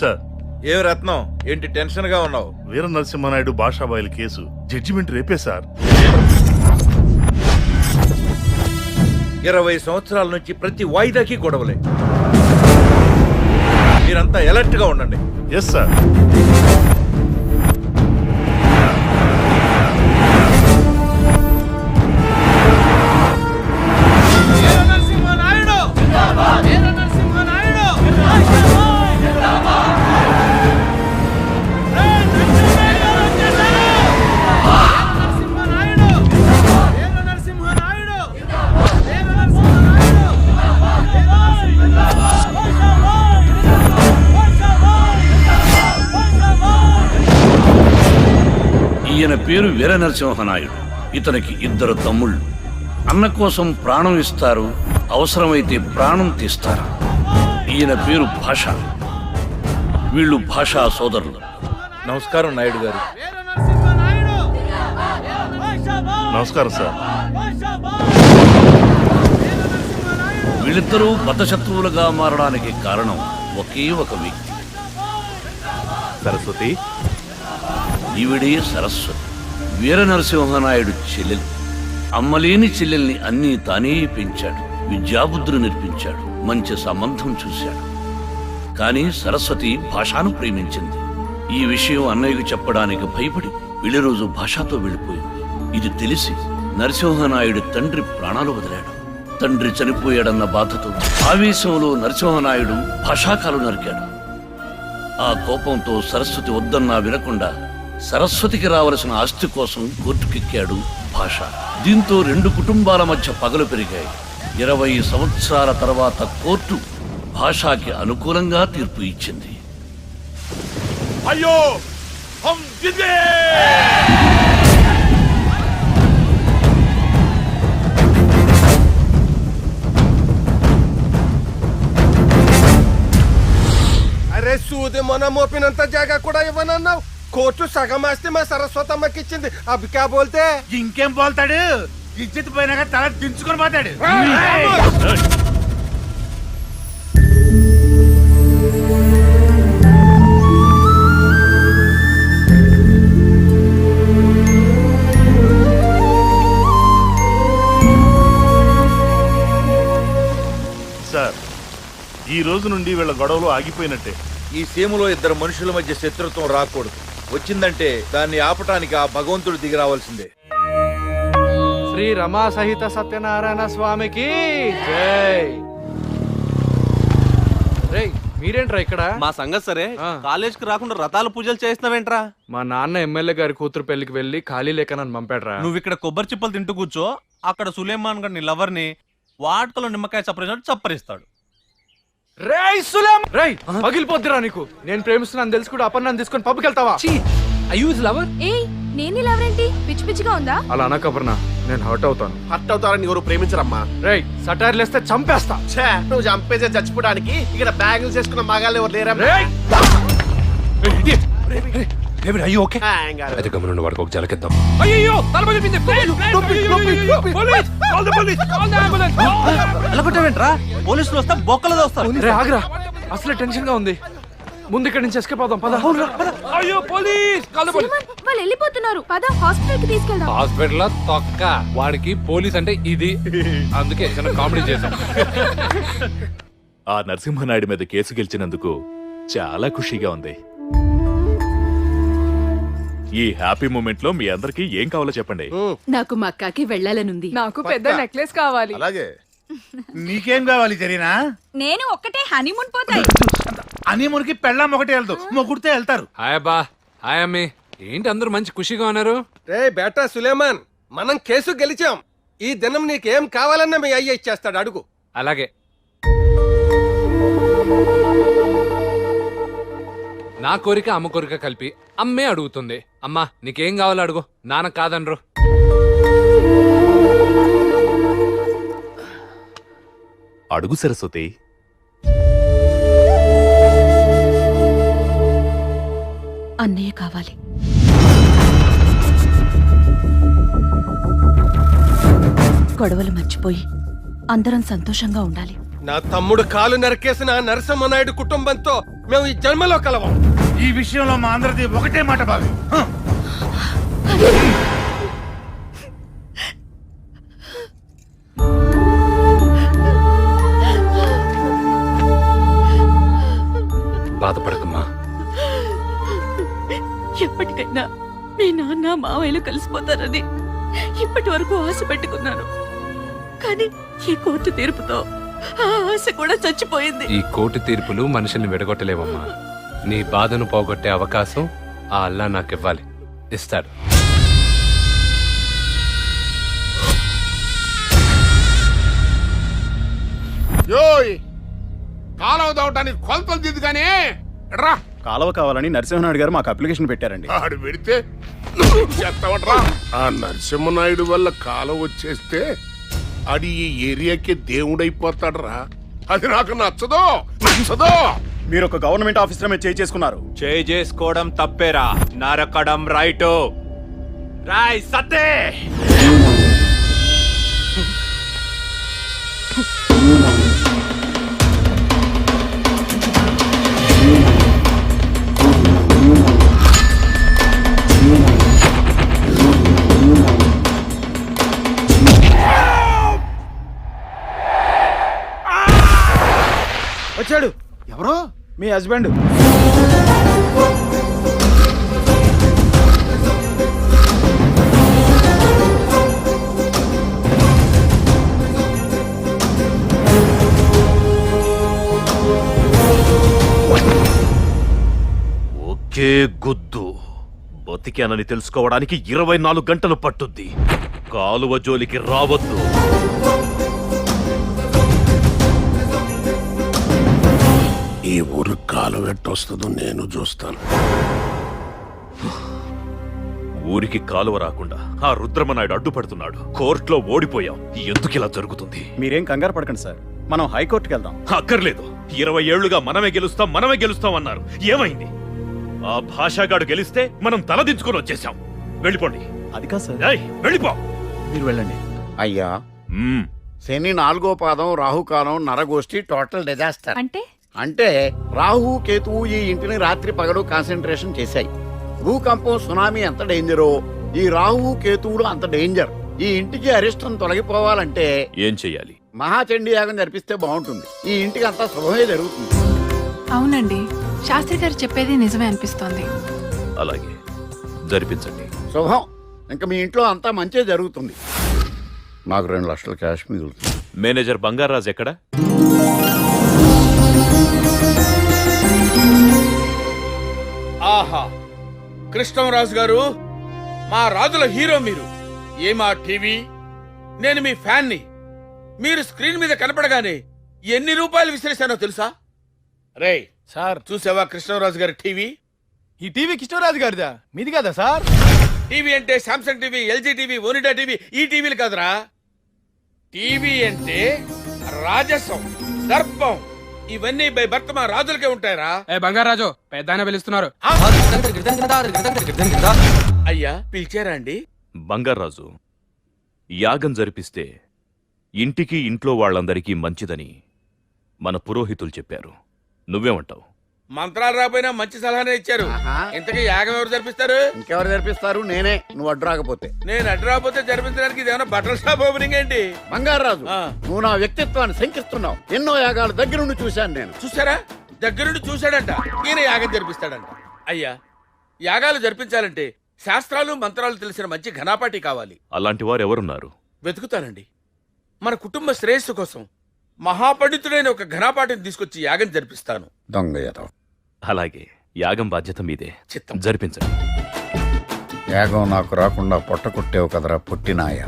Sir. ఏం రత్నం? ఏంటి టెన్షన్గా ఉన్నావు? వీర నరసింహనాయుడు భాషాబాయిల కేసు జడ్జిమెంట్ రేపే సార్. ఇరవై సంవత్సరాల నుంచి ప్రతి వాయిదాకి గొడవలే. మీరంతా ఎలర్ట్గా ఉండండి. ఎస్ సార్ ఈయన పేరు వీర నరసింహనాయుడు ఇతనికి ఇద్దరు తమ్ముళ్ళు. అన్న కోసం ప్రాణం ఇస్తారు అవసరమైతే ప్రాణం తీస్తారు. ఈయన పేరు భాష. వీళ్ళు భాషా సోదరులు. నమస్కారం నాయుడు గారు. నమస్కారం సార్. వీళ్ళిద్దరూ బతశత్రువులుగా మారడానికి కారణం ఒకే ఒక వ్యక్తి. సరస్వతి ఈవిడే సరస్వతి. వీర నరసింహనాయుడు చెల్లెలు. అమ్మలేని చెల్లెల్ని అన్నీ తానే పెంచాడు. విద్యాబుద్ధులు నేర్పించాడు. మంచి సంబంధం చూశాడు. కానీ సరస్వతి భాషను ప్రేమించింది. ఈ విషయం అన్నయ్యకు చెప్పడానికి భయపడి పెళ్ళి రోజు భాషతో వెళ్ళిపోయింది. ఇది తెలిసి నరసింహనాయుడు తండ్రి ప్రాణాలు వదిలాడు. తండ్రి చనిపోయాడన్న బాధతో ఆవేశంలో నరసింహనాయుడు భాషాకాలు నరికాడు. ఆ కోపంతో సరస్వతి వద్దన్నా వినకుండా సరస్వతికి రావలసిన ఆస్తి కోసం కోర్టుకెక్కాడు భాష. దీంతో రెండు కుటుంబాల మధ్య పగలు పెరిగాయి. ఇరవై సంవత్సరాల తర్వాత కోర్టు భాషాకి అనుకూలంగా తీర్పు ఇచ్చింది. అయ్యో! అరే సూది మొన మోపినంత జాగా కూడా ఇవ్వనన్నావు. కోర్టు సగం ఆస్తి మా సరస్వతమ్మకి ఇచ్చింది. అవి క్యా బోల్తే? ఇంకేం పోల్తాడు ఇజ్జత్ పోయినాక తల దించుకొని పోతాడు. సార్ ఈ రోజు నుండి వీళ్ళ గొడవలు ఆగిపోయినట్టే. ఈ సీమలో ఇద్దరు మనుషుల మధ్య శత్రుత్వం రాకూడదు. వచ్చిందంటే దాన్ని ఆపటానికి ఆ భగవంతుడు దిగి రావాల్సిందే. శ్రీ రమా సహిత సత్యనారాయణ స్వామికి జై. రేయ్ మీరేంట్రా ఇక్కడ? మా సంగతి సరే. కాలేజ్కి రాకుండా రథాలు పూజలు చేస్తున్నావేంట్రా మా నాన్న ఎమ్మెల్యే గారి కూతురు పెళ్ళికి వెళ్ళి ఖాళీ లేక నన్ను పంపాడ్రా. నువ్వు ఇక్కడ కొబ్బరి చిప్పలు తింటూ కూర్చో అక్కడ సులేమాన్ గారిని లవర్ని వాటికలో నిమ్మకాయ చప్పరినట్టు చప్పరిస్తాడు. రేయ్ సులేం! రేయ్ పగిలిపోద్దిరా నీకు. నేను ప్రేమిస్తున్నాను తెలుసు కూడా అపర్ణాన్ని తీసుకొని పబ్కి వెళ్తావా ఏయ్ నేను ఎవరేంటి పిచ్చి పిచ్చిగా ఉందా? అలా అనక అపర్ణ నేను హర్ట్ అవుతాను. హర్ట్ అవుతారని ఎవరు ప్రేమించరమ్మా? రేయ్ సటైర్లు వేస్తే చంపేస్తా. ఛే, నువ్వు చంపేసే చచ్చిపోవడానికి ఇక్కడ బ్యాగులు చేసుకున్న మగాళ్ళు ఎవరు లేరా రేయ్ అయ్యో ఓకే అయితే గమనండి వాడికి ఒక జలకిద్దాం. ఎలాగొట్టావేంట్రా పోలీసులు వస్తే బొక్కలు వస్తారు రే ఆగ్రా. అసలే టెన్షన్గా ఉంది. ముందు ఇక్కడి నుంచి ఎస్కేప్ అవుదాం పద. అయ్యో పోలీస్ వాళ్ళు వెళ్ళిపోతున్నారు. పద హాస్పిటల్కి తీసుకెళ్దాం. హాస్పిటల్లో తొక్క. వాడికి పోలీస్ అంటే ఇది. అందుకే చిన్న కామెడీ చేశాం ఆ నరసింహనాయుడు మీద కేసు గెలిచినందుకు చాలా ఖుషీగా ఉంది. ఈ హ్యాపీ మూమెంట్లో మీ అందరికి ఏం కావాలో చెప్పండి. నాకు మక్కాకి వెళ్ళాలనుంది. నాకు పెద్ద నెక్లెస్ కావాలి. అలాగే. నీకేం కావాలి జరినా నేను ఒక్కటే హనీమూన్ పోతాయి. అని మురికి పెళ్ళాం ఒకటి వెళ్తూ మొగుడితే వెళ్తారు. హాయ్ అబ్బా. హాయ్ అమ్మి. ఏంటి అందరూ మంచి ఖుషిగా ఉన్నారు? రే బేటా సులేమాన్ మనం కేసు గెలిచాం. ఈ దినం నీకేం కావాలన్నా మీ అయ్య ఇచ్చేస్తాడు. అడుగు. అలాగే. నా కోరిక అమ్మ కోరిక కలిపి అమ్మే అడుగుతుంది. అమ్మా నీకేం కావాలో అడుగు. నాన్న కాదనరు. అడుగు సరస్వతి. అన్నయ్య కావాలి. గొడవలు మర్చిపోయి అందరం సంతోషంగా ఉండాలి. నా తమ్ముడు కాలు నరికేసిన నరసింహనాయుడు కుటుంబంతో మేము ఈ జన్మలో కలవం. ఈ విషయంలో మా అందరిది ఒకటే మాట బావి! బాధపడకమ్మా. ఎప్పటికైనా మీ నాన్న మావయ్యలు కలిసిపోతారని ఇప్పటి వరకు ఆశ పెట్టుకున్నాను. కానీ ఈ కోర్టు తీర్పుతో ఆ ఆశ కూడా చచ్చిపోయింది. ఈ కోర్టు తీర్పులు మనుషుల్ని విడగొట్టలేవమ్మా. నీ బాధను పోగొట్టే అవకాశం ఆ అల్లా నాకివ్వాలి. ఇస్తాడు. యోయ్ కాలువ దవటానికి కొలతలు దిద్దుగానే రా కాలువ కావాలని నరసింహనాయుడు గారు మాకు అప్లికేషన్ పెట్టారండి. ఆడు పెడితే నువ్వు చేస్తావట్రా ఆ నరసింహనాయుడు వల్ల కాలం వచ్చేస్తే అది ఈ ఏరియాకి దేవుడైపోతాడురా. అది నాకు నచ్చదు. నచ్చదు. మీరు ఒక గవర్నమెంట్ ఆఫీసర్ మీద చేయి చేసుకున్నారు. చేయి చేసుకోవడం తప్పేరా. నరకడం రైటు. రాయ్ సత్తే! వచ్చాడు. ఎవరు? మీ హస్బెండ్. ఒకే గుద్దు. బతికానని తెలుసుకోవడానికి ఇరవై నాలుగు గంటలు పట్టుద్ది. కాలువ జోలికి రావద్దు. ఈ ఊరు కాలం ఎట్టొస్తుందో నేను చూస్తాను. ఊరికి కాలువ రాకుండా ఆ రుద్రమనాయుడు అడ్డుపడుతున్నాడు. కోర్టులో ఓడిపోయాం. ఎందుకు ఇలా జరుగుతుంది? మీరేం కంగారు పడకండి సార్. మనం హైకోర్టుకి వెళ్దాం. అక్కర్లేదు. ఇరవై ఏళ్ళుగా మనమే గెలుస్తాం మనమే గెలుస్తాం అన్నారు. ఏమైంది? ఆ భాషాగాడు గెలిస్తే మనం తలదించుకొని వచ్చేసాం వెళ్ళిపోండి. అది కాదు సార్. ఏయ్, వెళ్ళిపో. మీరు వెళ్ళండి. అయ్యా. మ్మ్. శని నాలుగో పాదం రాహుకాలం నరగోష్ఠి టోటల్ డిజాస్టర్. అంటే? అంటే రాహు కేతువు ఈ ఇంటిని రాత్రి పగలు కాన్సన్ట్రేషన్ చేశాయి. భూకంపం సునామీ ఎంత డేంజరో ఈ రాహు కేతువులు అంత డేంజర్ ఈ ఇంటికి అరిష్టం తొలగిపోవాలంటే ఏం చెయ్యాలి? మహాచండీ యాగం జరిపిస్తే బాగుంటుంది. ఈ ఇంటికి అంతా శుభమే జరుగుతుంది. అవునండి. శాస్త్రి గారు చెప్పేది నిజమే అనిపిస్తోంది. అలాగే. జరిపించండి. శుభం. ఇంకా మీ ఇంట్లో అంతా మంచే జరుగుతుంది. నాకు రెండు లక్షల క్యాష్ మిగులుతుంది. మేనేజర్ బంగారాజ్ ఎక్కడ? కృష్ణరాజు గారు మా రాజుల హీరో మీరు. ఏ మా టీవీ? నేను మీ ఫ్యాన్ని. మీరు స్క్రీన్ మీద కనపడగానే ఎన్ని రూపాయలు విసిరేశానో తెలుసా? రే సార్. చూసావా కృష్ణరాజు గారి టీవీ? ఈ టీవీ కిషోరాజు గారిదా? మీది కదా సార్? టీవీ అంటే Samsung TV LG TV Onida TV ఈ టీవీలు కాదురా. టీవీ అంటే రాజసం దర్పం. ఇవన్నీ బై భర్త మా రాజులకే ఉంటాయరా? ఏ బంగారాజు పెద్ద పిలుస్తున్నారు? అయ్యా పిలిచారా అండి? బంగారాజు యాగం జరిపిస్తే ఇంటికి ఇంట్లో వాళ్ళందరికీ మంచిదని మన పురోహితులు చెప్పారు. నువ్వేమంటావు? మంత్రాలు రాపోయినా మంచి సలహానే ఇచ్చారు. ఇంతకీ యాగం ఎవరు జరిపిస్తారు? ఇంకెవరు జరిపిస్తారు? నేనే. నువ్వు అడ్డు రాకపోతే. నేను అడ్డు రాకపోతే జరిపించడానికి ఇదేమన్నా బట్టల షాప్ ఓపెనింగ్ ఏంటి? బంగారాజు ఆ. నువ్వు నా వ్యక్తిత్వాన్ని శంకిస్తున్నావు. ఎన్నో యాగాలు దగ్గరుండి చూశాను నేను. చూసారా దగ్గరుండి చూశాడంట. ఈయన యాగం జరిపిస్తాడంట. అయ్యా యాగాలు జరిపించాలంటే శాస్త్రాలు మంత్రాలు తెలిసిన మంచి ఘనాపాటి కావాలి. అలాంటి వారు ఎవరున్నారు వెతుకుతానండి. మన కుటుంబ శ్రేయస్సు కోసం మహాపండితుడైన ఒక ఘనాపాటిని తీసుకొచ్చి యాగం జరిపిస్తాను. దొంగ యదవ. అలాగే యాగం బాధ్యత మీదే. చిత్తం. జరిపించండి. యాగం నాకు రాకుండా పొట్ట కొట్టేవు కదరా పుట్టినాయ